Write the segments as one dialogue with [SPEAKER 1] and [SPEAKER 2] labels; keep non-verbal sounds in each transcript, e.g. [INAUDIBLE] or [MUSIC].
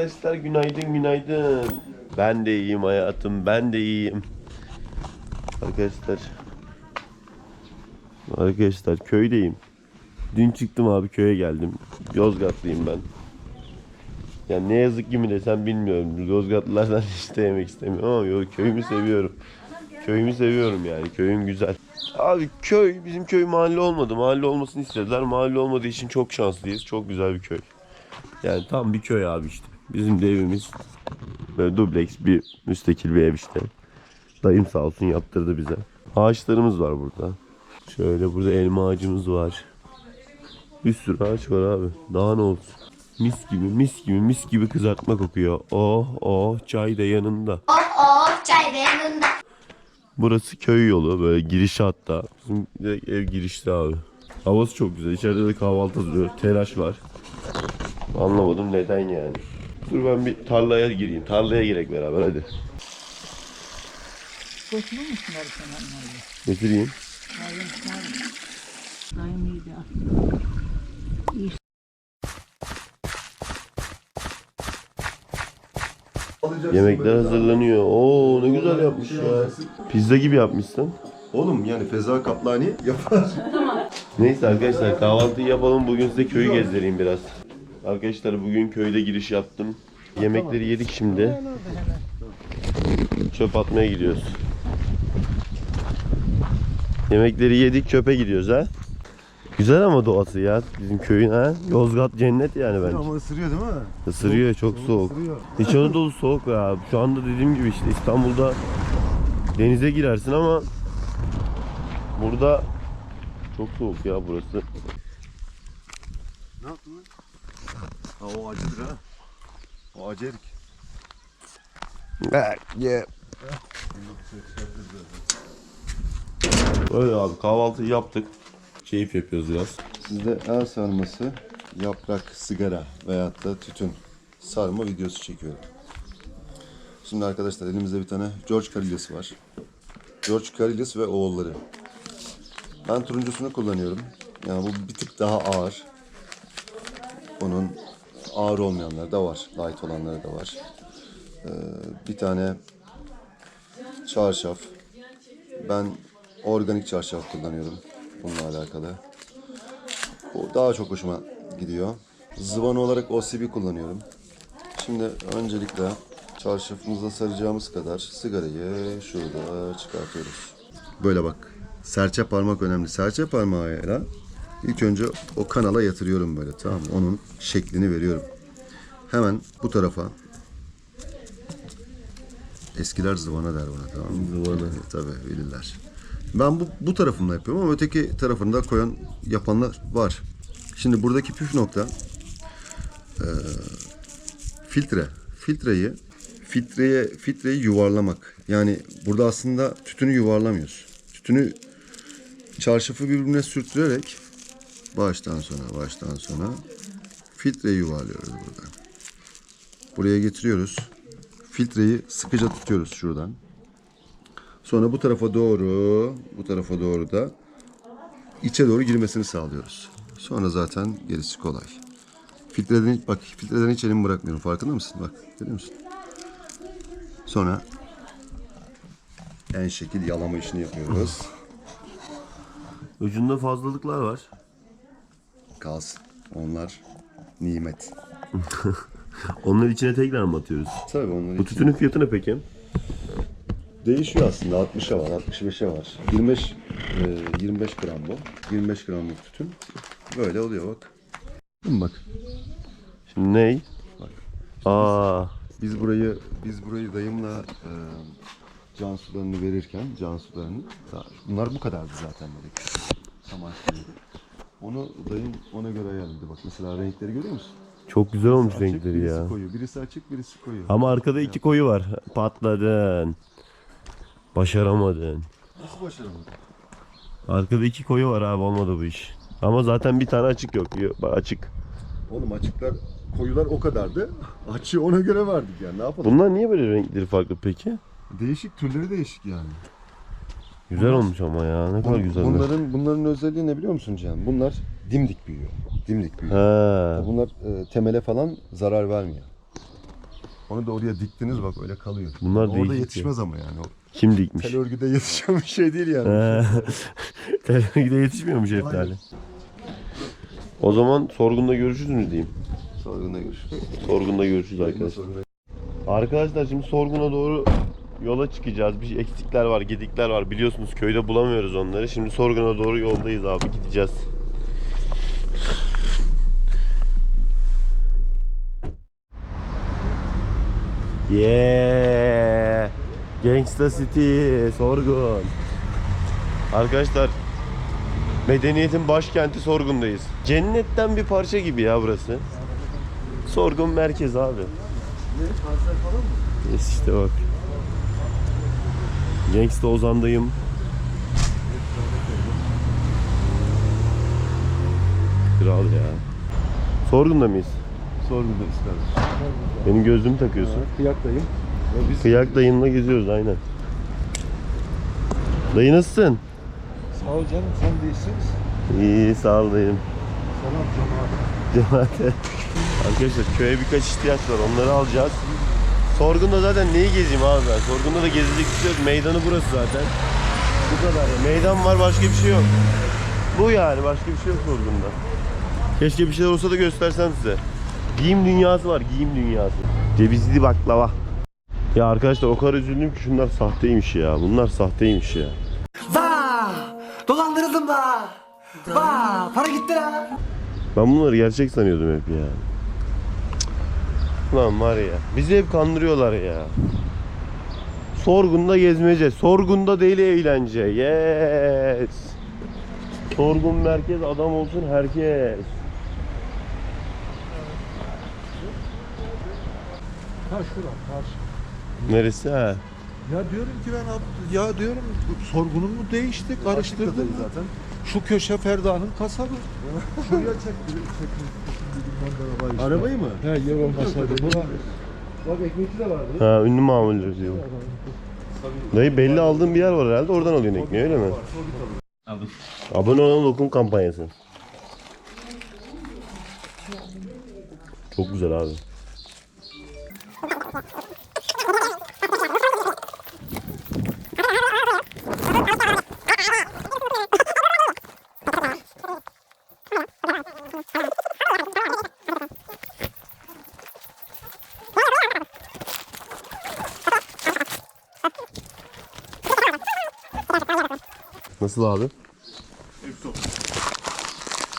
[SPEAKER 1] Arkadaşlar, günaydın günaydın. Ben de iyiyim hayatım, ben de iyiyim. Arkadaşlar, arkadaşlar köydeyim. Dün çıktım abi köye geldim. Yozgatlıyım ben. Yani ne yazık ki mi desem bilmiyorum. Yozgatlılardan [LAUGHS] hiç de yemek istemiyorum ama yo, köyümü seviyorum. Köyümü seviyorum yani. Köyüm güzel. Abi köy bizim köy mahalle olmadı. Mahalle olmasını istediler. Mahalle olmadığı için çok şanslıyız. Çok güzel bir köy. Yani tam bir köy abi işte. Bizim de evimiz böyle dubleks bir müstakil bir ev işte. Dayım sağ olsun yaptırdı bize. Ağaçlarımız var burada. Şöyle burada elma ağacımız var. Bir sürü ağaç var abi. Daha ne olsun. Mis gibi mis gibi mis gibi kızartma kokuyor. Oh oh çay da yanında.
[SPEAKER 2] Oh çay da yanında.
[SPEAKER 1] Burası köy yolu böyle giriş hatta. Bizim ev girişte abi. Havası çok güzel. İçeride de kahvaltı hazırlıyor. Telaş var. Anlamadım neden yani. Dur ben bir tarlaya gireyim. Tarlaya girek beraber hadi.
[SPEAKER 3] Götürür müsün abi sen onları?
[SPEAKER 1] Götüreyim.
[SPEAKER 3] Dayım iyiydi.
[SPEAKER 1] Yemekler hazırlanıyor. Oo ne güzel yapmış ya. Pizza gibi yapmışsın.
[SPEAKER 4] Oğlum yani Feza Kaplani yapar.
[SPEAKER 1] Neyse arkadaşlar kahvaltıyı yapalım. Bugün size köyü gezdireyim biraz. Arkadaşlar bugün köyde giriş yaptım. Yemekleri yedik şimdi. Çöp atmaya gidiyoruz. Yemekleri yedik çöpe gidiyoruz ha. Güzel ama doğası ya bizim köyün ha. Yozgat cennet yani bence.
[SPEAKER 4] Ama ısırıyor değil mi?
[SPEAKER 1] Isırıyor çok soğuk. İç Anadolu soğuk ya. Şu anda dediğim gibi işte İstanbul'da denize girersin ama burada çok soğuk ya burası.
[SPEAKER 4] Ne yaptın lan? Ha o acıdır ha. O acı erik.
[SPEAKER 1] Öyle abi kahvaltı yaptık. Keyif yapıyoruz biraz.
[SPEAKER 4] Sizde el sarması, yaprak, sigara veyahut da tütün sarma videosu çekiyorum. Şimdi arkadaşlar elimizde bir tane George Carillas var. George Carillas ve oğulları. Ben turuncusunu kullanıyorum. Yani bu bir tık daha ağır. Bunun ağır olmayanları da var. Light olanları da var. Ee, bir tane çarşaf. Ben organik çarşaf kullanıyorum bununla alakalı. O daha çok hoşuma gidiyor. Zıvan olarak OCB kullanıyorum. Şimdi öncelikle çarşafımıza saracağımız kadar sigarayı şurada çıkartıyoruz. Böyle bak. Serçe parmak önemli. Serçe parmağıyla ilk önce o kanala yatırıyorum böyle tamam mı? Onun şeklini veriyorum. Hemen bu tarafa Eskiler zıvana der buna tamam mı? Zıvana. Tabii bilirler. Ben bu, bu tarafımda yapıyorum ama öteki tarafını da koyan yapanlar var. Şimdi buradaki püf nokta eee, filtre. Filtreyi filtreye filtreyi yuvarlamak. Yani burada aslında tütünü yuvarlamıyoruz. Tütünü çarşafı birbirine sürtürerek baştan sona baştan sona filtreyi yuvarlıyoruz burada. Buraya getiriyoruz. Filtreyi sıkıca tutuyoruz şuradan. Sonra bu tarafa doğru, bu tarafa doğru da içe doğru girmesini sağlıyoruz. Sonra zaten gerisi kolay. Filtreden bak filtreden hiç elimi bırakmıyorum. Farkında mısın? Bak görüyor musun? Sonra en şekil yalama işini yapıyoruz.
[SPEAKER 1] Ucunda fazlalıklar var.
[SPEAKER 4] Kalsın. Onlar nimet. [LAUGHS]
[SPEAKER 1] Onları içine tekrar mı atıyoruz?
[SPEAKER 4] Tabii onları
[SPEAKER 1] Bu tütünün fiyatı ne peki?
[SPEAKER 4] Değişiyor aslında. 60'a var, 65'e var. 25 e, 25 gram bu. 25 gramlık tütün. Böyle oluyor bak. Bak.
[SPEAKER 1] Şimdi ney? Aa,
[SPEAKER 4] Biz burayı biz burayı dayımla e, can sularını verirken can sularını bunlar bu kadardı zaten böyle küçük. Onu dayım ona göre ayarladı. Bak mesela renkleri görüyor musun?
[SPEAKER 1] çok güzel olmuş
[SPEAKER 4] Açık,
[SPEAKER 1] renkleri
[SPEAKER 4] birisi
[SPEAKER 1] ya.
[SPEAKER 4] koyu. Birisi açık, birisi koyu.
[SPEAKER 1] Ama arkada iki koyu var. Patladın. Başaramadın.
[SPEAKER 4] Nasıl başaramadın?
[SPEAKER 1] Arkada iki koyu var abi olmadı bu iş. Ama zaten bir tane açık yok. Açık.
[SPEAKER 4] Oğlum açıklar, koyular o kadardı. Açığı ona göre verdik yani. Ne yapalım?
[SPEAKER 1] Bunlar niye böyle renkleri farklı peki?
[SPEAKER 4] Değişik, türleri değişik yani.
[SPEAKER 1] Güzel olmuş ama ya. Ne kadar güzel.
[SPEAKER 4] Bunların bunların özelliği ne biliyor musun Cihan? Bunlar dimdik büyüyor. Dimdik büyüyor.
[SPEAKER 1] Ha.
[SPEAKER 4] Bunlar e, temele falan zarar vermiyor. Onu da oraya diktiniz bak öyle kalıyor.
[SPEAKER 1] Bunlar
[SPEAKER 4] Orada
[SPEAKER 1] değişik
[SPEAKER 4] yetişmez ama yani. O
[SPEAKER 1] Kim dikmiş?
[SPEAKER 4] tel örgüde yetişen bir şey değil yani.
[SPEAKER 1] He. [LAUGHS] Telefonda yetişmiyor mu şeftali? O zaman sorgunda görüşürüz diyeyim.
[SPEAKER 4] Sorgunda görüşürüz.
[SPEAKER 1] Sorgunda görüşürüz arkadaşlar. Arkadaşlar şimdi sorguna doğru yola çıkacağız. Bir eksikler var, gedikler var. Biliyorsunuz köyde bulamıyoruz onları. Şimdi sorguna doğru yoldayız abi. Gideceğiz. Yeah! Gangsta City, Sorgun. Arkadaşlar medeniyetin başkenti Sorgun'dayız. Cennetten bir parça gibi ya burası. Sorgun merkez abi. Yes işte bak. Gangsta Ozan'dayım. Kral ya. Sorgun'da mıyız?
[SPEAKER 4] Sorgundayız kardeşim.
[SPEAKER 1] Benim gözlüğümü takıyorsun.
[SPEAKER 4] Kıyaktayım. Ve biz
[SPEAKER 1] Kıyak dayınla geziyoruz aynen. Dayı nasılsın?
[SPEAKER 5] Sağ ol canım sen değilsiniz.
[SPEAKER 1] İyi sağ ol dayım.
[SPEAKER 5] Selam cemaat.
[SPEAKER 1] Cemaate. [LAUGHS] Arkadaşlar köye birkaç ihtiyaç var onları alacağız. Sorgun'da zaten neyi gezeyim abi ben? Sorgun'da da gezilecek bir şey yok. Meydanı burası zaten. Bu kadar ya. Meydan var başka bir şey yok. Bu yani başka bir şey yok Sorgun'da. Keşke bir şeyler olsa da göstersem size. Giyim dünyası var giyim dünyası. Cevizli baklava. Ya arkadaşlar o kadar üzüldüm ki şunlar sahteymiş ya. Bunlar sahteymiş ya.
[SPEAKER 6] Vaa! Dolandırıldım vaa! Vaa! Para gitti la!
[SPEAKER 1] Ben bunları gerçek sanıyordum hep ya. Lan var ya. Bizi hep kandırıyorlar ya. Sorgunda gezmece. Sorgunda değil eğlence. Yes. Sorgun merkez adam olsun herkes.
[SPEAKER 5] Ha şura karşı.
[SPEAKER 1] Neresi ha?
[SPEAKER 5] Ya diyorum ki ben ab- ya diyorum sorgunun mu değişti karıştırdım mı?
[SPEAKER 4] zaten.
[SPEAKER 5] Şu köşe Ferda'nın kasabı. Şuraya çekti. çekti.
[SPEAKER 4] Arabayı mı?
[SPEAKER 5] He olmasaydı bu.
[SPEAKER 4] Bak ekmekçi de vardı.
[SPEAKER 1] Ha ünlü mamulleri diyor. Dayı belli aldığın bir yer var herhalde oradan alıyorsun ekmeği öyle mi? Abone olan lokum kampanyası. Çok güzel abi. Nasıl abi?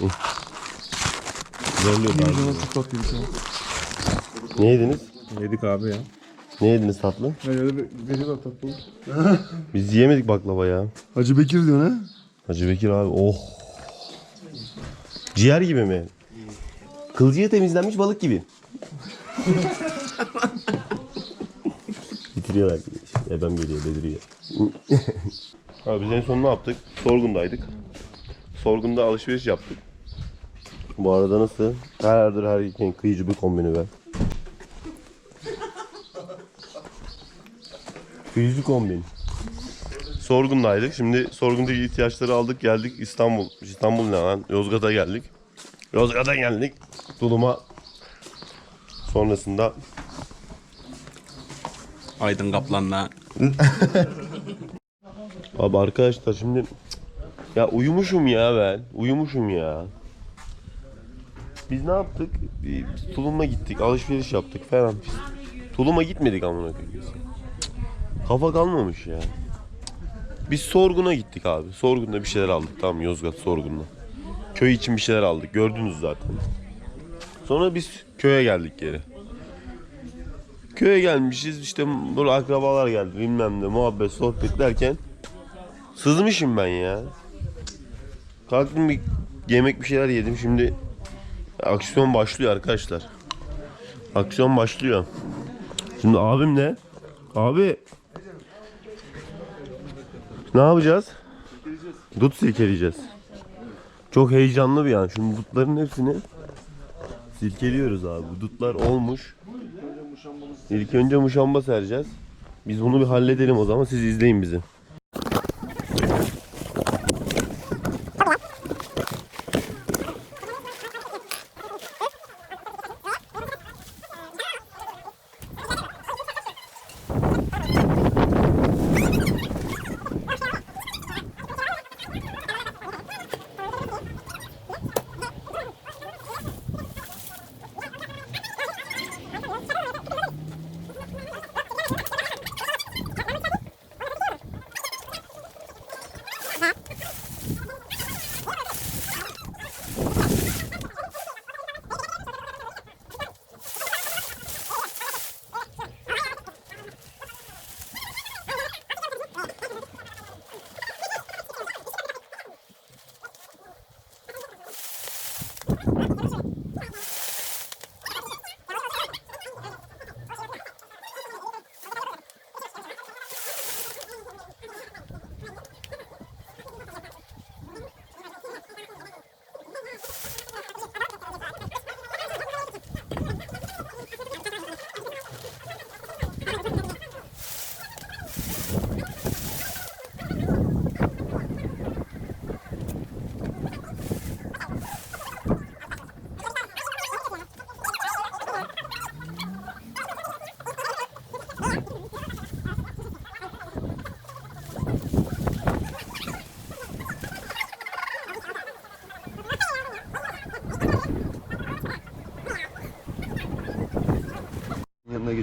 [SPEAKER 1] İyi. Zorluyor abi. Ne yediniz?
[SPEAKER 5] Yedik abi ya.
[SPEAKER 1] Ne yediniz tatlı?
[SPEAKER 5] Beni de tatlı. [LAUGHS]
[SPEAKER 1] Biz yiyemedik baklava ya.
[SPEAKER 4] Hacı Bekir diyor ne?
[SPEAKER 1] Hacı Bekir abi oh. Ciğer gibi mi? Kılcıya temizlenmiş balık gibi. [LAUGHS] Bitiriyorlar. Ebem geliyor, bediriyor. [LAUGHS] abi biz en son ne yaptık? Sorgun'daydık. Sorgun'da alışveriş yaptık. Bu arada nasıl? Herhalde her ülkenin kıyıcı bir kombini be. Kıyıcı kombin. Sorgun'daydık. Şimdi Sorgun'daki ihtiyaçları aldık geldik İstanbul. İstanbul ne lan? Yozgat'a geldik. Yozgat'a geldik. Tulum'a. Sonrasında
[SPEAKER 7] Aydın Kaplan'la [LAUGHS]
[SPEAKER 1] Abi arkadaşlar şimdi ya uyumuşum ya ben. Uyumuşum ya. Biz ne yaptık? Biz Tulum'a gittik, alışveriş yaptık falan. Biz Tulum'a gitmedik amına koyayım. Kafa kalmamış ya. Biz Sorgun'a gittik abi. Sorgun'da bir şeyler aldık tamam? Yozgat Sorgun'da. Köy için bir şeyler aldık. Gördünüz zaten. Sonra biz köye geldik geri. Köye gelmişiz işte böyle akrabalar geldi bilmem ne muhabbet sohbet derken Sızmışım ben ya. Kalktım bir yemek bir şeyler yedim. Şimdi aksiyon başlıyor arkadaşlar. Aksiyon başlıyor. Şimdi abim ne? Abi ne yapacağız? Dut silkeleyeceğiz. Çok heyecanlı bir an. Şimdi dutların hepsini silkeliyoruz abi. Bu dutlar olmuş. İlk önce muşamba sereceğiz. Biz bunu bir halledelim o zaman. Siz izleyin bizi.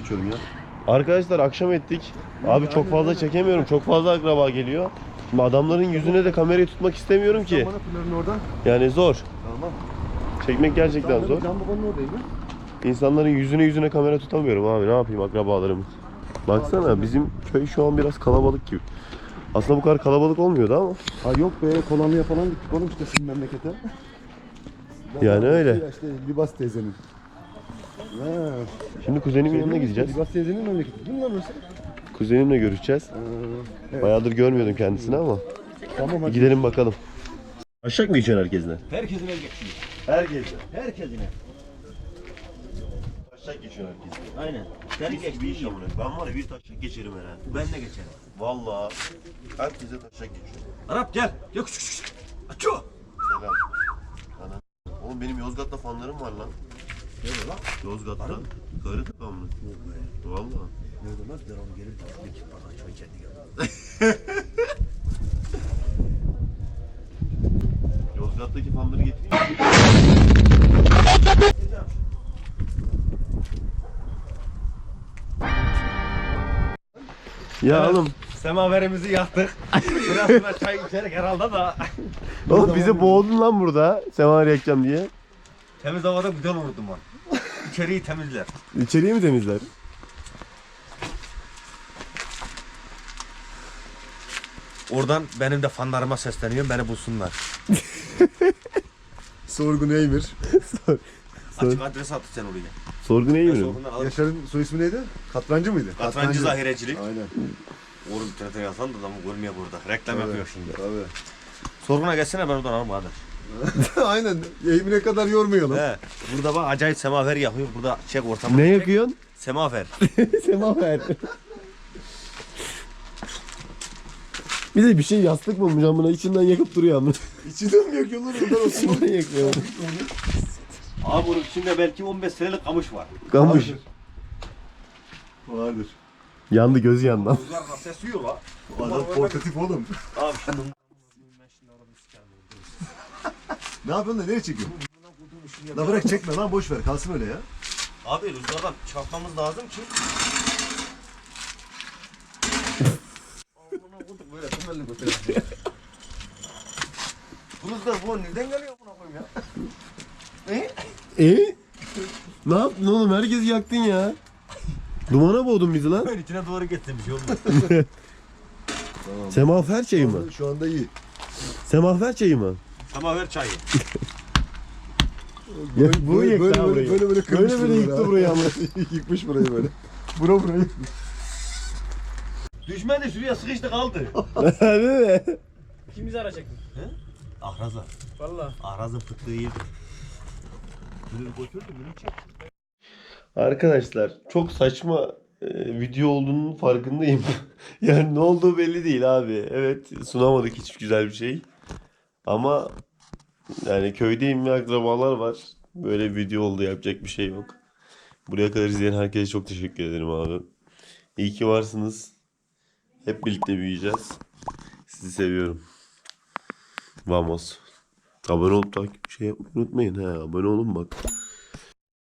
[SPEAKER 4] Geçiyorum ya.
[SPEAKER 1] Arkadaşlar akşam ettik. Abi çok fazla çekemiyorum. Çok fazla akraba geliyor. Şimdi adamların yüzüne de kamerayı tutmak istemiyorum ki.
[SPEAKER 4] Bana pınarın oradan.
[SPEAKER 1] Yani zor.
[SPEAKER 4] Tamam.
[SPEAKER 1] Çekmek gerçekten zor.
[SPEAKER 4] Can babanın.
[SPEAKER 1] İnsanların yüzüne yüzüne kamera tutamıyorum abi. Ne yapayım akrabalarımın. Baksana bizim köy şu an biraz kalabalık gibi. Aslında bu kadar kalabalık olmuyordu ama.
[SPEAKER 4] Ha yok be Kolombia falan gittik oğlum işte sizin memlekete.
[SPEAKER 1] Yani öyle.
[SPEAKER 4] Ya işte Libas teyzenin.
[SPEAKER 1] Şimdi kuzenimin yanına gideceğiz.
[SPEAKER 4] Libas teyzenin memleketi değil mi lan orası?
[SPEAKER 1] Kuzenimle görüşeceğiz.
[SPEAKER 4] evet.
[SPEAKER 1] Bayağıdır görmüyordum kendisini ama.
[SPEAKER 4] Tamam hadi.
[SPEAKER 1] Gidelim bakalım. Aşak mı içiyorsun herkesle?
[SPEAKER 5] Herkesine geçiyor.
[SPEAKER 1] Herkesle.
[SPEAKER 5] Herkesine.
[SPEAKER 1] Taşak geçiyorsun herkesle.
[SPEAKER 5] Aynen.
[SPEAKER 1] Mis bir iş amına. Ben var ya bir taşak geçerim herhalde.
[SPEAKER 5] Ben de geçerim.
[SPEAKER 1] Vallahi herkese taşak geçiyorum.
[SPEAKER 5] Arap gel. Yok küçük küçük. Aço.
[SPEAKER 1] Selam. Ana. Oğlum benim Yozgat'ta fanlarım var lan.
[SPEAKER 5] Nerede lan?
[SPEAKER 1] Yozgat'ta. Karı tıkan mı? Vallahi.
[SPEAKER 5] Nerede lan? Ben onu gelir de bir kere bana çay kendi geldi. [LAUGHS]
[SPEAKER 1] Yozgat'taki fanları getireyim. Ya oğlum,
[SPEAKER 5] Semaverimizi yaktık. [LAUGHS] Biraz sonra çay içerik herhalde da.
[SPEAKER 1] oğlum bizi boğdun lan burada. Semaver yakacağım diye.
[SPEAKER 5] Temiz havada güzel olur duman. İçeriği temizler.
[SPEAKER 1] İçeriği mi temizler?
[SPEAKER 5] Oradan benim de fanlarıma sesleniyorum. Beni bulsunlar. [LAUGHS]
[SPEAKER 4] Sorgun Eymir.
[SPEAKER 5] Açık adres attı sen oraya.
[SPEAKER 1] Sorgu neye yürüyorsun?
[SPEAKER 5] Sorgundan alıp
[SPEAKER 4] Yaşar'ın soy ismi neydi? Katrancı mıydı?
[SPEAKER 5] Katrancı zahirecilik.
[SPEAKER 4] Aynen.
[SPEAKER 5] Oğlum TRT yazan da adamı görmüyor burada. Reklam
[SPEAKER 4] Tabii,
[SPEAKER 5] yapıyor şimdi.
[SPEAKER 4] Tabii.
[SPEAKER 5] Sorguna gelsene ben oradan alırım kardeş. [LAUGHS]
[SPEAKER 4] Aynen. Eymine kadar yormayalım.
[SPEAKER 5] He. Burada bak acayip semaver yakıyor. Burada çek ortamı.
[SPEAKER 1] Ne yakıyorsun?
[SPEAKER 5] Semaver. [LAUGHS]
[SPEAKER 1] Semaver. Bir de bir şey yastık bulmuş amına içinden yakıp duruyor amına.
[SPEAKER 4] İçinden mi yakıyorlar oradan [LAUGHS] olsun.
[SPEAKER 1] İçinden yakıyor.
[SPEAKER 5] Abi bunun içinde belki 15 senelik kamış var.
[SPEAKER 1] Kamış.
[SPEAKER 4] Vardır.
[SPEAKER 1] Yandı gözü yandı.
[SPEAKER 5] Rüzgar nasıl esiyor la?
[SPEAKER 4] Adam portatif oğlum.
[SPEAKER 5] Abi şimdi
[SPEAKER 4] Ne yapıyorsun da nereye çekiyorsun? La bırak çekme lan boş ver kalsın öyle ya.
[SPEAKER 5] Abi rüzgardan çarpmamız lazım ki. Amına koyduk böyle temelli götürelim. Bu [LAUGHS] rüzgar bu nereden geliyor buna koyayım ya? [LAUGHS]
[SPEAKER 1] E? Ne yaptın oğlum? Herkesi yaktın ya. Dumana boğdun bizi lan.
[SPEAKER 5] Ben içine doğru getirmiş oğlum. [LAUGHS]
[SPEAKER 1] Semaver çayı mı?
[SPEAKER 4] Şu anda iyi.
[SPEAKER 1] Semaver çayı mı?
[SPEAKER 5] Semaver çayı.
[SPEAKER 1] Ya, bu
[SPEAKER 4] böyle,
[SPEAKER 1] yıktı
[SPEAKER 4] böyle,
[SPEAKER 1] ha
[SPEAKER 4] böyle,
[SPEAKER 1] burayı.
[SPEAKER 4] böyle böyle kırmış
[SPEAKER 1] Böyle yıktı burayı ama. [LAUGHS]
[SPEAKER 4] Yıkmış burayı böyle. Bura burayı.
[SPEAKER 5] Düşman de şuraya sıkıştı kaldı. [LAUGHS]
[SPEAKER 1] Değil mi?
[SPEAKER 7] Kim bizi arayacak?
[SPEAKER 5] Ahraza.
[SPEAKER 7] Valla.
[SPEAKER 5] Ahrazın fıttığı yedi. Bunu götürdü bunu çek.
[SPEAKER 1] Arkadaşlar çok saçma e, video olduğunun farkındayım. [LAUGHS] yani ne olduğu belli değil abi. Evet sunamadık hiç güzel bir şey. Ama yani köydeyim ve akrabalar var. Böyle video oldu yapacak bir şey yok. Buraya kadar izleyen herkese çok teşekkür ederim abi. İyi ki varsınız. Hep birlikte büyüyeceğiz. Sizi seviyorum. Vamos. Abone olup takip şey unutmayın. He, abone olun bak.